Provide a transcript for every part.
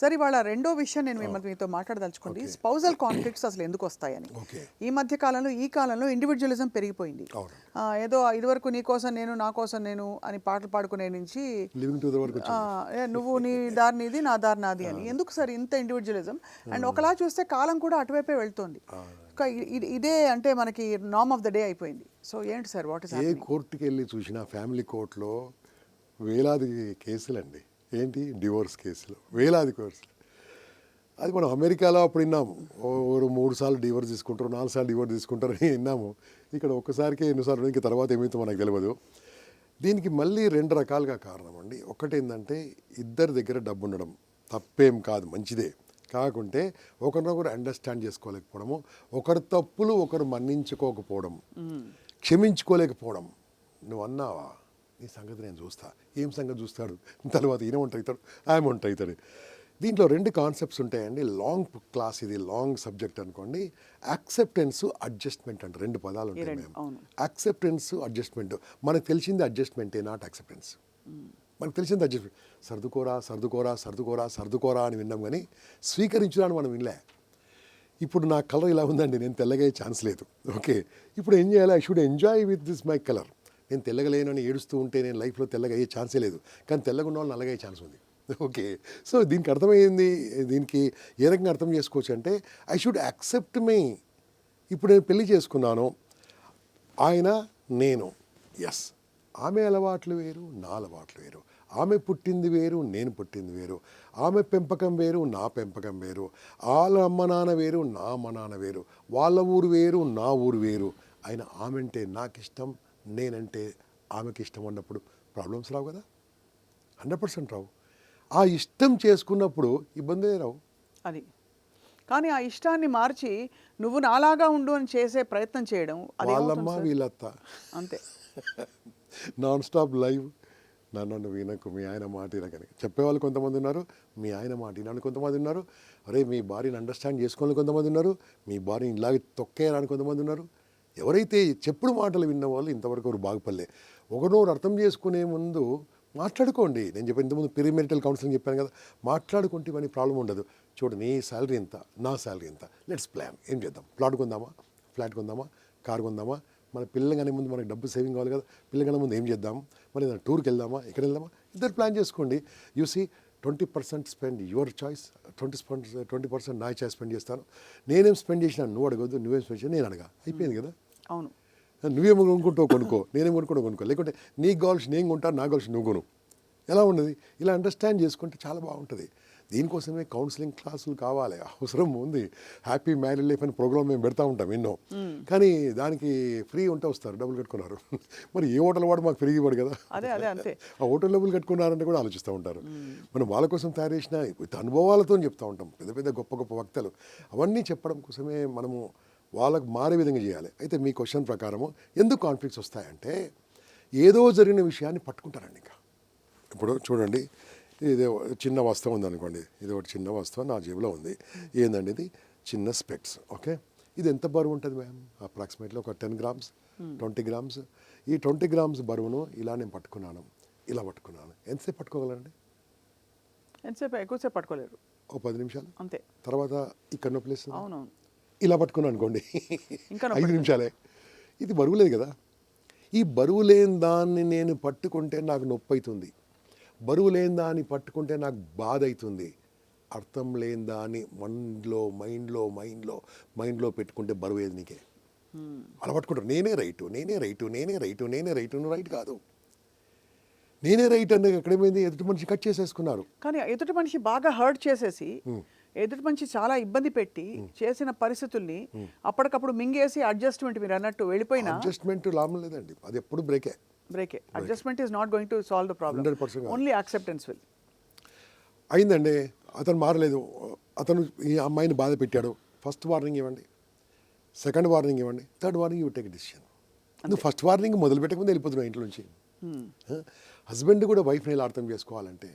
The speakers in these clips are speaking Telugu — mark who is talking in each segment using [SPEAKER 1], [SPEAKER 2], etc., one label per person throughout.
[SPEAKER 1] సరే ఇవాళ రెండో విషయం నేను మిమ్మల్ని మీతో మాట్లాడదలుచుకుంది. స్పౌజల్ కాన్ఫ్లిక్ట్స్ అసలు ఎందుకు వస్తాయని? ఈ మధ్య కాలంలో ఈ కాలంలో ఇండివిజువలిజం పెరిగిపోయింది. ఏదో ఇదివరకు నీ కోసం నేను నా కోసం నేను అని పాటలు పాడుకునే నుంచి నువ్వు నీ దారి నీది నా దారి నాది అని ఎందుకు సార్ ఇంత ఇండివిజువలిజం అండ్ ఒకలా చూస్తే కాలం కూడా అటువైపే వెళ్తోంది. ఇదే అంటే మనకి నామ్ ఆఫ్ ద డే అయిపోయింది. సో ఏంటి సార్ వాట్ ఇస్
[SPEAKER 2] ఏ కోర్టుకి వెళ్ళి చూసినా ఫ్యామిలీ కోర్టులో వేలాది కేసులండి. ఏంటి? డివోర్స్ కేసులు. వేలాది కేసులు అది మనం అమెరికాలో అప్పుడు విన్నాము. ఓ మూడు సార్లు డివోర్స్ తీసుకుంటారు నాలుగు సార్లు డివోర్స్ తీసుకుంటారు అని విన్నాము. ఇక్కడ ఒక్కసారికి ఎన్నిసార్లు ఇంకా తర్వాత ఏమైతే మనకు తెలియదు దీనికి మళ్ళీ రెండు రకాలుగా కారణం అండి ఒకటేంటంటే ఇద్దరి దగ్గర డబ్బు ఉండడం తప్పేం కాదు మంచిదే. కాకుంటే ఒకరినొకరు అండర్స్టాండ్ చేసుకోలేకపోవడము ఒకరి తప్పులు ఒకరు మన్నించుకోకపోవడం క్షమించుకోలేకపోవడం. నువ్వు అన్నావా? నీ సంగతి నేను చూస్తా. ఏం సంగతి చూస్తాడు? తర్వాత ఈయన వంట అవుతాడు ఆయన వంట అవుతాడు దీంట్లో రెండు కాన్సెప్ట్స్ ఉంటాయండి. లాంగ్ క్లాస్ ఇది లాంగ్ సబ్జెక్ట్ అనుకోండి. యాక్సెప్టెన్స్ అడ్జస్ట్మెంట్ అంటే. రెండు పదాలు ఉంటాయి మేము. యాక్సెప్టెన్స్ అడ్జస్ట్మెంట్ మనకు తెలిసింది అడ్జస్ట్మెంటే నాట్ యాక్సెప్టెన్స్ మనకు తెలిసింది అడ్జస్ట్మెంట్ సర్దుకోరా సర్దుకోరా సర్దుకోరా సర్దుకోరా అని విన్నాం కానీ స్వీకరించడానికి మనం వినలే. ఇప్పుడు నా కలర్ ఇలా ఉందండి. నేను తెల్లగే ఛాన్స్ లేదు. ఓకే ఇప్పుడు ఏం చేయాలి? I should enjoy with this my colour నేను తెల్లగలేనని ఏడుస్తూ ఉంటే నేను లైఫ్లో తెల్లగా అయ్యే ఛాన్సే లేదు. కానీ తెల్లగా ఉన్న వాళ్ళు నల్లగా ఛాన్స్ ఉంది. ఓకే. సో దీనికి అర్థమైంది దీనికి ఏ రకంగా అర్థం చేసుకోవచ్చు అంటే ఐ షుడ్ యాక్సెప్ట్ మీ ఇప్పుడు నేను పెళ్ళి చేసుకున్నాను. ఆయన నేను. ఎస్ ఆమె అలవాట్లు వేరు నా అలవాట్లు వేరు. ఆమె పుట్టింది వేరు నేను పుట్టింది వేరు. ఆమె పెంపకం వేరు నా పెంపకం వేరు. వాళ్ళ అమ్మ నాన్న వేరు నా అమ్మ నాన్న వేరు. వాళ్ళ ఊరు వేరు నా ఊరు వేరు. ఆయన ఆమె అంటే నాకు ఇష్టం నేనంటే ఆమెకి ఇష్టం అన్నప్పుడు ప్రాబ్లమ్స్ రావు కదా? హండ్రెడ్ పర్సెంట్ రావు. ఆ ఇష్టం చేసుకున్నప్పుడు ఇబ్బందే రావు?
[SPEAKER 1] అది. కానీ ఆ ఇష్టాన్ని మార్చి నువ్వు నాలాగా ఉండు అని చేసే ప్రయత్నం చేయడం
[SPEAKER 2] వాళ్ళమ్మ వీళ్ళత్త.
[SPEAKER 1] అంతే.
[SPEAKER 2] నాన్ స్టాప్ లైవ్ నన్ను వినకు మీ ఆయన మాట వినకని. చెప్పేవాళ్ళు కొంతమంది ఉన్నారు మీ ఆయన మాట వినని కొంతమంది ఉన్నారు. అరే మీ భార్యని అండర్స్టాండ్ చేసుకోవాలని కొంతమంది ఉన్నారు మీ భార్యని ఇలాగే తొక్కేయాలని కొంతమంది ఉన్నారు. ఎవరైతే చెప్పుడు మాటలు విన్న వాళ్ళు ఇంతవరకు ఎవరు బాగుపడలే. ఒకనోరు అర్థం చేసుకునే ముందు మాట్లాడుకోండి. నేను చెప్పిన ఇంతకుముందు పెరిమెరిటల్ కౌన్సిలింగ్ చెప్పాను కదా మాట్లాడుకుంటే ఇవన్నీ ప్రాబ్లం ఉండదు. చూడు నీ శాలరీ ఎంత నా శాలరీ ఎంత? లెట్స్ ప్లాన్ ఏం చేద్దాం? ప్లాట్ కొందామా? ఫ్లాట్ కొందామా? కార్ కొందామా? మన పిల్లగానే ముందు మనకు డబ్బు సేవింగ్ కావాలి కదా పిల్లగానే ముందు ఏం చేద్దాం? మరి ఏదైనా టూర్కి వెళ్దామా? ఎక్కడ వెళ్దామా? ఇద్దరు ప్లాన్ చేసుకోండి. You see twenty percent spend your choice twenty spend twenty percent నా చాయిస్ స్పెండ్ చేస్తాను. నేనేం స్పెండ్ చేసినా నువ్వు అడగద్దు నువ్వేం స్పెండ్ చేసినా నేను అడగా. అయిపోయింది కదా?
[SPEAKER 1] అవును.
[SPEAKER 2] నువ్వేమో కొనుక్కుంటావు కొనుక్కో నేనేం కొనుక్కుంటా కొనుక్కో. లేకుంటే నీ గోల్స్ నేను కొంటా నా గోల్స్ నువ్వు కొను. ఎలా ఉన్నది? ఇలా అండర్స్టాండ్ చేసుకుంటే చాలా బాగుంటుంది. దీనికోసమే కౌన్సిలింగ్ క్లాసులు కావాలి. అవసరం ఉంది. హ్యాపీ మ్యారీడ్ లైఫ్ అని ప్రోగ్రామ్ మేము పెడతా ఉంటాం ఎన్నో. కానీ దానికి ఫ్రీ ఉంటే వస్తారు డబ్బులు కట్టుకున్నారు. మరి ఏ హోటల్ వాడు మాకు ఫ్రీ ఇవ్వడు కదా ఆ హోటల్ డబ్బులు కట్టుకున్నారంటే కూడా ఆలోచిస్తూ ఉంటారు. మనం వాళ్ళ కోసం తయారు చేసిన అనుభవాలతో చెప్తా ఉంటాం. పెద్ద పెద్ద గొప్ప గొప్ప వక్తలు. అవన్నీ చెప్పడం కోసమే మనము వాళ్ళకు మారే విధంగా చేయాలి. అయితే మీ క్వశ్చన్ ప్రకారము ఎందుకు కాన్ఫ్లిక్ట్స్ వస్తాయంటే ఏదో జరిగిన విషయాన్ని పట్టుకుంటారండి ఇంకా. ఇప్పుడు చూడండి ఇది చిన్న వస్తువు ఉంది అనుకోండి ఇది ఒకటి చిన్న వస్తువు నా జేబులో ఉంది. ఏందండి ఇది? చిన్న స్పెక్స్ ఓకే? ఇది ఎంత బరువు ఉంటుంది మ్యామ్ అప్రాక్సిమేట్లీ ఒక టెన్ గ్రామ్స్ ట్వంటీ గ్రామ్స్ ఈ ట్వంటీ గ్రామ్స్ బరువును ఇలా నేను పట్టుకున్నాను ఇలా పట్టుకున్నాను. ఎంతసేపు పట్టుకోగలండి
[SPEAKER 1] ఎంతసేపు? ఎక్కువసేపు పట్టుకోలేరు.
[SPEAKER 2] ఒక పది నిమిషాలు?
[SPEAKER 1] అంతే.
[SPEAKER 2] తర్వాత ఇక్కడ నొప్పి.
[SPEAKER 1] అవునవును.
[SPEAKER 2] ఇలా పట్టుకున్నాను అనుకోండి.
[SPEAKER 1] ఇంకా
[SPEAKER 2] ఐదు నిమిషాలే. ఇది బరువు లేదు కదా. ఈ బరువు లేని దాన్ని నేను పట్టుకుంటే నాకు నొప్పి అవుతుంది. బరువు లేని దాన్ని పట్టుకుంటే నాకు బాధ అవుతుంది. అర్థం లేని దాన్ని మైండ్లో మైండ్లో మైండ్లో మైండ్లో పెట్టుకుంటే బరువు ఏది నీకే? అలా పట్టుకుంటారు నేనే రైటు నేనే రైటు నేనే రైటు నేనే రైటు రైట్ కాదు. నేనే రైట్ అంటే ఎక్కడేమైంది ఎదుటి మనిషి కట్ చేసేసుకున్నారు.
[SPEAKER 1] కానీ ఎదుటి మనిషి బాగా హర్ట్ చేసేసి ఎదుటి మనిషి చాలా ఇబ్బంది పెట్టి చేసిన పరిస్థితుల్ని అప్పటికప్పుడు మింగేసి అడ్జస్ట్మెంట్ మీరు అన్నట్టు వెళ్ళిపోయినా
[SPEAKER 2] అడ్జస్ట్మెంట్ లాభం లేదండి. అది ఎప్పుడు బ్రేకే.
[SPEAKER 1] బ్రేకే. Adjustment is not going to solve the problem.
[SPEAKER 2] 100% కాదు.
[SPEAKER 1] Only acceptance will.
[SPEAKER 2] అయిందండి. అతను మారలేదు. అతను ఈ అమ్మాయిని బాధ పెట్టాడు. ఫస్ట్ వార్నింగ్ ఇవ్వండి. సెకండ్ వార్నింగ్ ఇవ్వండి. Third warning you take decision నువ్వు ఫస్ట్ వార్నింగ్ మొదలు పెట్టకముందు వెళ్ళిపోతున్నావు ఇంట్లో నుంచి. హస్బెండ్ కూడా వైఫ్ని ఎలా అర్థం చేసుకోవాలంటే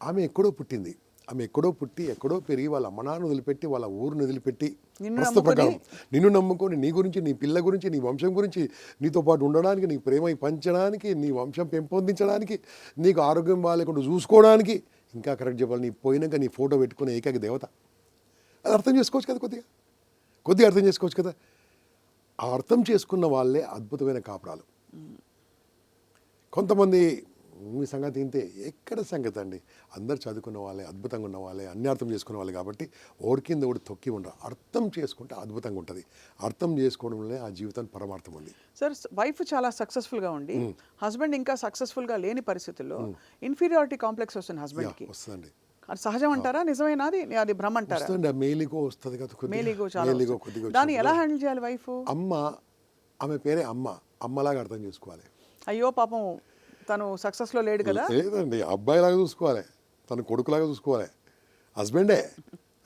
[SPEAKER 2] ఆమె ఎక్కడో పుట్టింది. ఆమె ఎక్కడో పుట్టి ఎక్కడో పెరిగి వాళ్ళ అమ్మ నాన్న వదిలిపెట్టి వాళ్ళ ఊరిని వదిలిపెట్టి ప్రస్తుత ప్రకారం నిన్ను నమ్ముకొని నీ గురించి నీ పిల్ల గురించి నీ వంశం గురించి నీతో పాటు ఉండడానికి నీ ప్రేమ పంచడానికి నీ వంశం పెంపొందించడానికి నీకు ఆరోగ్యం బాగాలేకుండా చూసుకోవడానికి ఇంకా కరెక్ట్ చెప్పాలి నీ పోయినాక నీ ఫోటో పెట్టుకునే ఏకైక దేవత. అది అర్థం చేసుకోవచ్చు కదా కొద్దిగా. కొద్దిగా అర్థం చేసుకోవచ్చు కదా. ఆ అర్థం చేసుకున్న వాళ్ళే అద్భుతమైన కాపురాలు. కొంతమంది మీ సంగతి ఇంతే ఎక్కడ సంగతి అండి? అందరు చదువుకున్న వాళ్ళే అద్భుతంగా ఉన్న వాళ్ళే అన్ని అర్థం చేసుకున్న వాళ్ళే కాబట్టి ఓడి కింద ఒకటి తొక్కి ఉండరు. అర్థం చేసుకుంటే అద్భుతంగా ఉంటుంది. అర్థం చేసుకోవడంలో ఆ జీవితానికి పరమార్థం ఉంది.
[SPEAKER 1] సార్ వైఫ్ చాలా సక్సెస్ఫుల్గా ఉండి హస్బెండ్ ఇంకా సక్సెస్ఫుల్గా లేని పరిస్థితుల్లో ఇన్ఫీరియారిటీ కాంప్లెక్స్ వస్తుంది హస్బెండ్
[SPEAKER 2] యా,
[SPEAKER 1] కి
[SPEAKER 2] వస్తుందండి.
[SPEAKER 1] అది సహజం అంటారా? నిజమేనా అది? అది భ్రమ అంటారా?
[SPEAKER 2] మేలిగో వస్తుంది కదా
[SPEAKER 1] మేలిగో
[SPEAKER 2] మేలిగో. కొద్దిగా
[SPEAKER 1] దాన్ని ఎలా హ్యాండిల్ చేయాలి వైఫ్?
[SPEAKER 2] అమ్మ ఆమె పేరే అమ్మ. అమ్మలాగా అర్థం చేసుకోవాలి.
[SPEAKER 1] అయ్యో పాపం. తను సక్సెస్లో లేడు కదా?
[SPEAKER 2] లేదండి అబ్బాయిలాగా చూసుకోవాలి. తన కొడుకులాగా చూసుకోవాలి. హస్బెండే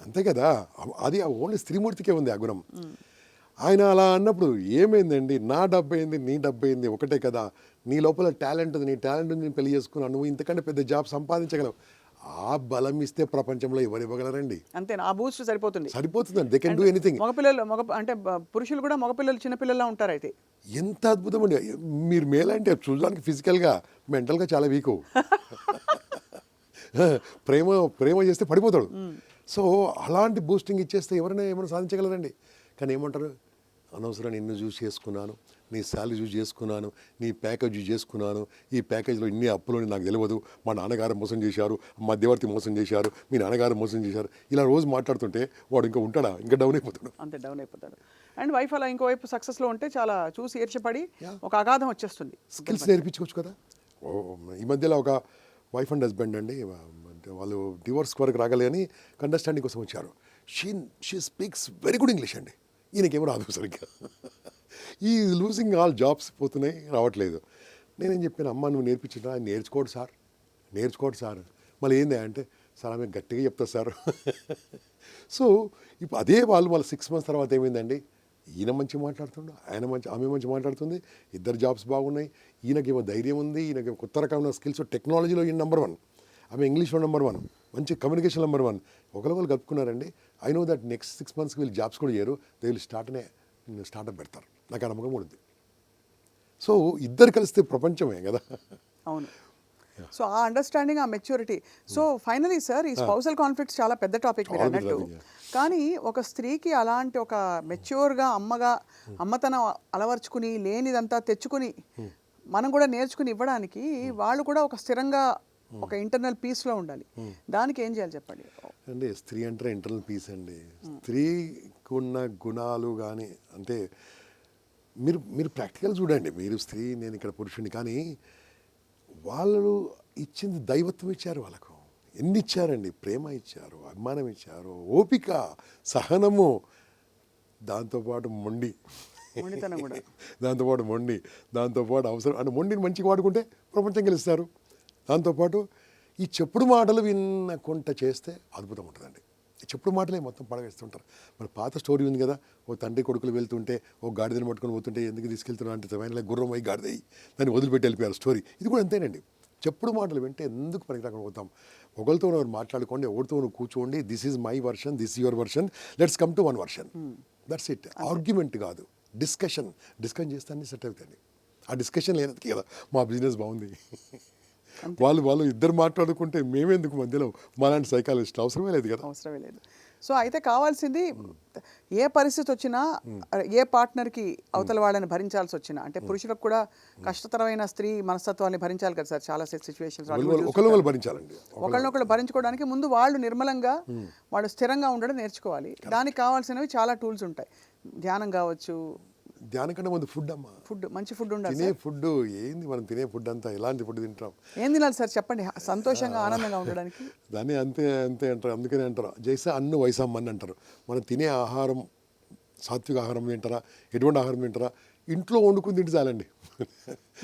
[SPEAKER 2] అంతే కదా? అది ఓన్లీ స్త్రీమూర్తికే ఉంది ఆ గుణం. ఆయన అలా అన్నప్పుడు ఏమైందండి? నా డబ్బు అయింది నీ డబ్బు అయింది ఒకటే కదా? నీ లోపల టాలెంట్ ఉంది నీ టాలెంట్ ఉంది నేను పెళ్ళి చేసుకున్నాను. నువ్వు ఇంతకంటే పెద్ద జాబ్ సంపాదించగలవు. ఆ బలం ఇస్తే ప్రపంచంలో ఎవరు ఇవ్వగలరండి?
[SPEAKER 1] అంతేనా? ఆ బూస్ట్ సరిపోతుంది.
[SPEAKER 2] సరిపోతుందండి. దే కెన్ డూ ఎనీథింగ్
[SPEAKER 1] మగపిల్లలు మగ అంటే పురుషులు కూడా మగపిల్లలు చిన్నపిల్లలా ఉంటారు అయితే.
[SPEAKER 2] ఎంత అద్భుతం అండి మీరు మేలంటే చూడడానికి ఫిజికల్గా మెంటల్గా చాలా వీకు. ప్రేమ ప్రేమ చేస్తే పడిపోతాడు. సో అలాంటి బూస్టింగ్ ఇచ్చేస్తే ఎవరైనా ఏమైనా సాధించగలరండి. కానీ ఏమంటారు? అనవసరం నిన్ను చూసి చేసుకున్నాను నీ శాలరీ చూసి చేసుకున్నాను నీ ప్యాకేజ్ చూసి చేసుకున్నాను ఈ ప్యాకేజ్లో ఇన్ని అప్పులు నాకు తెలియదు మా నాన్నగారు మోసం చేశారు మధ్యవర్తి మోసం చేశారు మీ నాన్నగారు మోసం చేశారు. ఇలా రోజు మాట్లాడుతుంటే వాడు ఇంకా ఉంటాడా? ఇంకా డౌన్ అయిపోతాడు.
[SPEAKER 1] అంతే డౌన్ అయిపోతాడు. అండ్ వైఫ్ అలా ఇంకోవైపు సక్సెస్లో ఉంటే చాలా చూసి ఈర్చపడి ఒక అగాధం వచ్చేస్తుంది.
[SPEAKER 2] స్కిల్స్ నేర్పించుకోవచ్చు కదా? ఓ, ఈ మధ్యలో ఒక వైఫ్ అండ్. హస్బెండ్ అండి వాళ్ళు డివోర్స్ వరకు రాగలే అని అండర్స్టాండింగ్ కోసం వచ్చారు. She she speaks very good English అండి. ఈయనకేమో రాదు సరిగ్గా ఈ లూజింగ్ ఆల్ జాబ్స్ పోతున్నాయి రావట్లేదు. నేనేం చెప్పాను అమ్మ నువ్వు నేర్పించిన నేర్చుకోడు సార్ నేర్చుకోడు సార్. మళ్ళీ ఏంది అంటే సార్ ఆమె గట్టిగా చెప్తా సార్. సో ఇప్పుడు అదే వాళ్ళు మళ్ళీ సిక్స్ మంత్స్ తర్వాత ఏమైందండి? ఈయన మంచి మాట్లాడుతుండు ఆయన మంచి ఆమె మంచి మాట్లాడుతుంది ఇద్దరు జాబ్స్ బాగున్నాయి ఈయనకేమో ధైర్యం ఉంది ఈయనకేమో కొత్త రకమైన స్కిల్స్ టెక్నాలజీలో ఈయన నెంబర్ వన్ ఆమె ఇంగ్లీష్లో నెంబర్ వన్ మంచి కమ్యూనికేషన్ నెంబర్ వన్ ఒకరికొకరు కలుపుకున్నారండి. I know that next six మంత్స్కి వీళ్ళు జాబ్స్ కూడా చేయరు. దే విల్ స్టార్ట్నే స్టార్ట్అప్ పెడతారు. నాకు ఆ నమ్మకం ఉంది. సో ఇద్దరు కలిస్తే ప్రపంచమే కదా.
[SPEAKER 1] అవును. సో ఆ అండర్స్టాండింగ్ ఆ మెచ్యూరిటీ సో ఫైనలీ సార్ ఈ స్పౌసల్ కాన్ఫ్లిక్ట్స్ చాలా పెద్ద టాపిక్ మీరు అన్నట్టు. కానీ ఒక స్త్రీకి అలాంటి ఒక మెచ్యూర్గా అమ్మగా అమ్మతనం అలవర్చుకుని లేనిదంతా తెచ్చుకుని మనం కూడా నేర్చుకుని ఇవ్వడానికి వాళ్ళు కూడా ఒక స్థిరంగా ఒక ఇంటర్నల్ పీస్లో ఉండాలి. దానికి ఏం చేయాలి చెప్పండి?
[SPEAKER 2] అంటే స్త్రీ అంటే ఇంటర్నల్ పీస్ అండి. స్త్రీకి ఉన్న గుణాలు కానీ అంటే మీరు మీరు ప్రాక్టికల్ చూడండి. మీరు స్త్రీ నేను ఇక్కడ పురుషుని కానీ వాళ్ళు ఇచ్చింది దైవత్వం ఇచ్చారు వాళ్ళకు. ఎన్ని ఇచ్చారండి ప్రేమ ఇచ్చారు అభిమానం ఇచ్చారు ఓపిక సహనము దాంతోపాటు మొండి. దాంతోపాటు మొండి దాంతోపాటు అవసరం. అంటే మొండిని మంచిగా వాడుకుంటే ప్రపంచం గెలుస్తారు. దాంతోపాటు ఈ చెప్పుడు మాటలు విన్నకుంట చేస్తే అద్భుతం ఉంటుందండి. ఈ చెప్పుడు మాటలే మొత్తం పడవేస్తుంటారు. మరి పాత స్టోరీ ఉంది కదా ఓ తండ్రి కొడుకులు వెళ్తుంటే ఓ గాడిదని పట్టుకొని పోతుంటే ఎందుకు తీసుకెళ్తున్నా అంటే తెమైన గుర్రం అయి గాడిదయ్యి దాన్ని వదిలిపెట్టి వెళ్ళిపోయారు స్టోరీ. ఇది కూడా అంతేనండి. చెప్పుడు మాటలు వింటే ఎందుకు పనికిరాకుండా పోతాం? ఒకరితో ఒకరు మాట్లాడుకోండి ఎవరితో ఒకరు కూర్చోండి this is my version this your version let's come to one version that's it argument కాదు. డిస్కషన్ డిస్కషన్ చేస్తే అన్ని సెట్ అవుతాయండి. ఆ డిస్కషన్ లేనది కదా మా బిజినెస్ బాగుంది. వాళ్ళు వాళ్ళు ఇద్దరు మాట్లాడుకుంటే మేమెందుకు మధ్యలో? మాలాంటి సైకాలజిస్ట్ అవసరమే లేదు కదా.
[SPEAKER 1] అవసరమే లేదు. సో అయితే కావాల్సింది ఏ పరిస్థితి వచ్చినా ఏ పార్ట్నర్కి అవతల వాళ్ళని భరించాల్సి వచ్చినా అంటే పురుషులకు కూడా కష్టతరమైన స్త్రీ మనస్తత్వాన్ని భరించాలి కదా సార్ చాలా సిచ్యువేషన్స్
[SPEAKER 2] ఒకళ్ళు భరించాలండి.
[SPEAKER 1] ఒకళ్ళనొకళ్ళు భరించుకోవడానికి ముందు వాళ్ళు నిర్మలంగా వాళ్ళు స్థిరంగా ఉండడం నేర్చుకోవాలి. దానికి కావాల్సినవి చాలా టూల్స్ ఉంటాయి. ధ్యానం కావచ్చు
[SPEAKER 2] ధ్యానం కంటే ముందు ఫుడ్ అమ్మా.
[SPEAKER 1] ఫుడ్ మంచి ఫుడ్ ఉండాలి
[SPEAKER 2] తినే ఫుడ్ ఏంది మనం తినే ఫుడ్ అంతా? ఎలాంటి ఫుడ్ తింటాం?
[SPEAKER 1] ఏం తినాలి సార్? చెప్పండి. సంతోషంగా ఆనందంగా ఉండడానికి.
[SPEAKER 2] దాన్ని అంతే అంతే అంటారు. అందుకనే అంటారు. జైసా అన్ను వయసమ్మని అంటారు. మనం తినే ఆహారం సాత్విక ఆహారం తింటారా? ఎటువంటి ఆహారం తింటారా? ఇంట్లో వండుకుని తింటే చాలండి.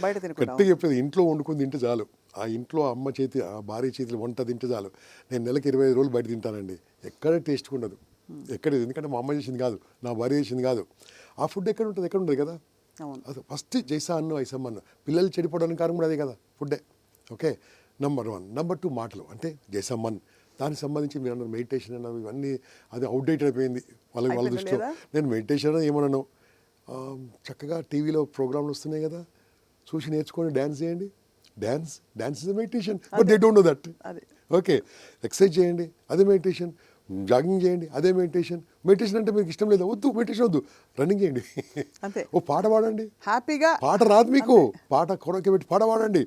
[SPEAKER 1] బయట
[SPEAKER 2] గట్టిగా చెప్పేది ఇంట్లో వండుకుని తింటే చాలు. ఆ ఇంట్లో అమ్మ చేతి ఆ భార్య చేతిలో వంట తింటే చాలు. నేను నెలకి ఇరవై ఐదు రోజులు బయట తింటానండి. ఎక్కడ టేస్ట్ ఉండదు. ఎక్కడ ఎందుకంటే మా అమ్మ చేసింది కాదు. నా భార్య చేసింది కాదు. ఆ ఫుడ్ ఎక్కడ ఉంటుంది? ఎక్కడ ఉండదు కదా? అది ఫస్ట్ జైసా అన్ను ఐసమ్మ అన్ను. పిల్లలు చెడిపోవడానికి కారణం కూడా అదే కదా ఫుడ్డే. Okay number one. Number two మాటలు. అంటే జైసమ్మన్ దానికి సంబంధించి మీరు అన్నారు మెడిటేషన్ అన్నవి ఇవన్నీ అది అవుట్డేట్ అయిపోయింది. వాళ్ళకి వాళ్ళ దృష్టిలో? నేను మెడిటేషన్ ఏమన్నాను చక్కగా టీవీలో ప్రోగ్రాంలు వస్తున్నాయి కదా చూసి నేర్చుకొని డ్యాన్స్ చేయండి. Dance dance is meditation. But they don't know that. Okay exercise చేయండి. అదే మెడిటేషన్. జాగింగ్ చేయండి. అదే మెడిటేషన్. మెడిటేషన్ అంటే మీకు ఇష్టం లేదా? వద్దు మెడిటేషన్ వద్దు. రన్నింగ్ చేయండి.
[SPEAKER 1] అంతే.
[SPEAKER 2] ఓ పాట పాడండి.
[SPEAKER 1] హ్యాపీగా
[SPEAKER 2] పాట రాదు మీకు. పాట కొరకే పెట్టి పాట పాడండి.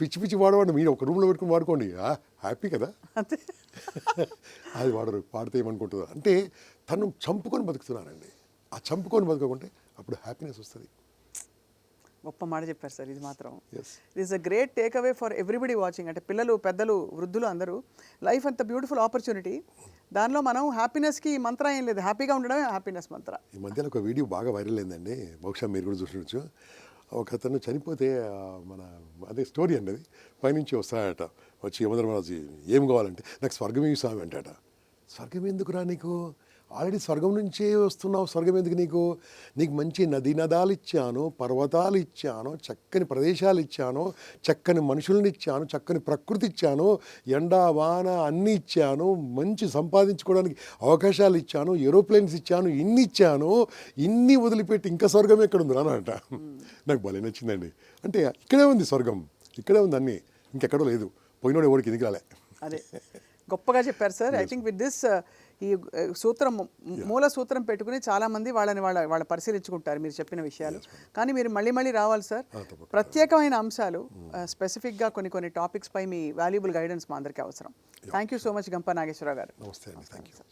[SPEAKER 2] పిచ్చి పిచ్చి పాడవాడి. మీరు ఒక రూమ్లో పెట్టుకుని వాడుకోండి హ్యాపీ కదా?
[SPEAKER 1] అంతే.
[SPEAKER 2] అది వాడరు. పాడితే ఏమనుకుంటుందో అంటే తను చంపుకొని బతుకుతున్నారండి. ఆ చంపుకొని బతకకుంటే అప్పుడు హ్యాపీనెస్ వస్తుంది.
[SPEAKER 1] గొప్ప మాట చెప్పారు సార్ ఇది మాత్రం. It is a great take away for everybody watching అంటే పిల్లలు పెద్దలు వృద్ధులు అందరూ లైఫ్ అంత బ్యూటిఫుల్ ఆపర్చునిటీ దానిలో మనం హ్యాపీనెస్కి మంత్రం ఏం లేదు. హ్యాపీగా ఉండడమే హ్యాపీనెస్ మంత్ర.
[SPEAKER 2] ఈ మధ్యన ఒక వీడియో బాగా వైరల్ అయిందండి. బహుశా మీరు కూడా చూసినచ్చు. ఒక అతను చనిపోతే మన అదే స్టోరీ అండి అది. పైనుంచి వస్తాడట. వచ్చి యమధర్మరాజు ఏం కావాలంటే నాకు స్వర్గమే స్వామి అంటాట స్వర్గం ఎందుకురా నీకు? ఆల్రెడీ స్వర్గం నుంచే వస్తున్నావు. స్వర్గం ఎందుకు నీకు? నీకు మంచి నది నదాలు ఇచ్చాను పర్వతాలు ఇచ్చాను చక్కని ప్రదేశాలు ఇచ్చాను చక్కని మనుషుల్ని ఇచ్చాను చక్కని ప్రకృతి ఇచ్చాను ఎండ వాన అన్నీ ఇచ్చాను మంచి సంపాదించుకోవడానికి అవకాశాలు ఇచ్చాను ఏరోప్లేన్స్ ఇచ్చాను ఇన్ని ఇచ్చాను ఇన్ని వదిలిపెట్టి ఇంకా స్వర్గం ఎక్కడ ఉంది అంట నాకు భలే నచ్చిందండి. అంటే ఇక్కడే ఉంది స్వర్గం. ఇక్కడే ఉంది అన్నీ. ఇంకెక్కడో లేదు. పోయినోడు ఎవరికి దిగి రాలే
[SPEAKER 1] అదే. గొప్పగా చెప్పారు sir. I think with this ఈ సూత్రం మూల సూత్రం పెట్టుకుని చాలా మంది వాళ్ళని వాళ్ళ వాళ్ళ పరిశీలించుకుంటారు మీరు చెప్పిన విషయాలు. కానీ మీరు మళ్ళీ మళ్ళీ రావాలి సార్ ప్రత్యేకమైన అంశాలు స్పెసిఫిక్గా కొన్ని కొన్ని టాపిక్స్ పై మీ వాల్యుబుల్ గైడెన్స్ మా అందరికీ అవసరం. థ్యాంక్ యూ సో మచ్ గంప నాగేశ్వరరావు గారు.
[SPEAKER 2] నమస్తే అండి. Thank you